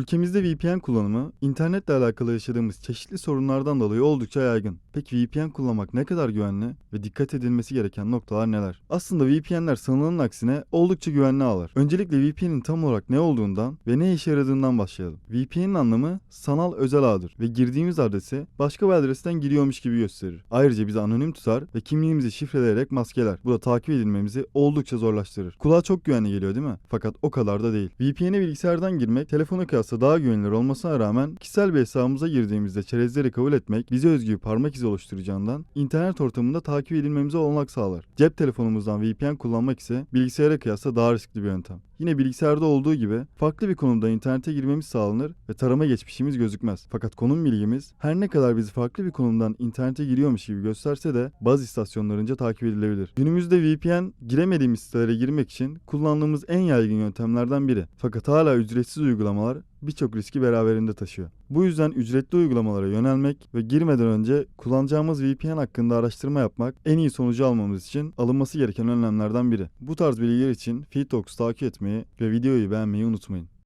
Ülkemizde VPN kullanımı, internetle alakalı yaşadığımız çeşitli sorunlardan dolayı oldukça yaygın. Peki VPN kullanmak ne kadar güvenli ve dikkat edilmesi gereken noktalar neler? Aslında VPN'ler sanılanın aksine oldukça güvenli ağlar. Öncelikle VPN'in tam olarak ne olduğundan ve ne işe yaradığından başlayalım. VPN'in anlamı sanal özel ağdır ve girdiğimiz adresi başka bir adresten giriyormuş gibi gösterir. Ayrıca bizi anonim tutar ve kimliğimizi şifreleyerek maskeler. Bu da takip edilmemizi oldukça zorlaştırır. Kulağa çok güvenli geliyor değil mi? Fakat o kadar da değil. VPN'e bilgisayardan girmek telefona kıyasla daha güvenilir olmasına rağmen kişisel bir hesabımıza girdiğimizde çerezleri kabul etmek bize özgü parmak izi oluşturacağından internet ortamında takip edilmemize olanak sağlar. Cep telefonumuzdan VPN kullanmak ise bilgisayara kıyasla daha riskli bir yöntem. Yine bilgisayarda olduğu gibi farklı bir konumda internete girmemiz sağlanır ve tarama geçmişimiz gözükmez. Fakat konum bilgimiz her ne kadar bizi farklı bir konumdan internete giriyormuş gibi gösterse de baz istasyonlarınca takip edilebilir. Günümüzde VPN giremediğimiz sitelere girmek için kullandığımız en yaygın yöntemlerden biri. Fakat hala ücretsiz uygulamalar birçok riski beraberinde taşıyor. Bu yüzden ücretli uygulamalara yönelmek ve girmeden önce kullanacağımız VPN hakkında araştırma yapmak en iyi sonucu almamız için alınması gereken önlemlerden biri. Bu tarz bilgiler için Feedtalks takip etmeyi ve videoyu beğenmeyi unutmayın.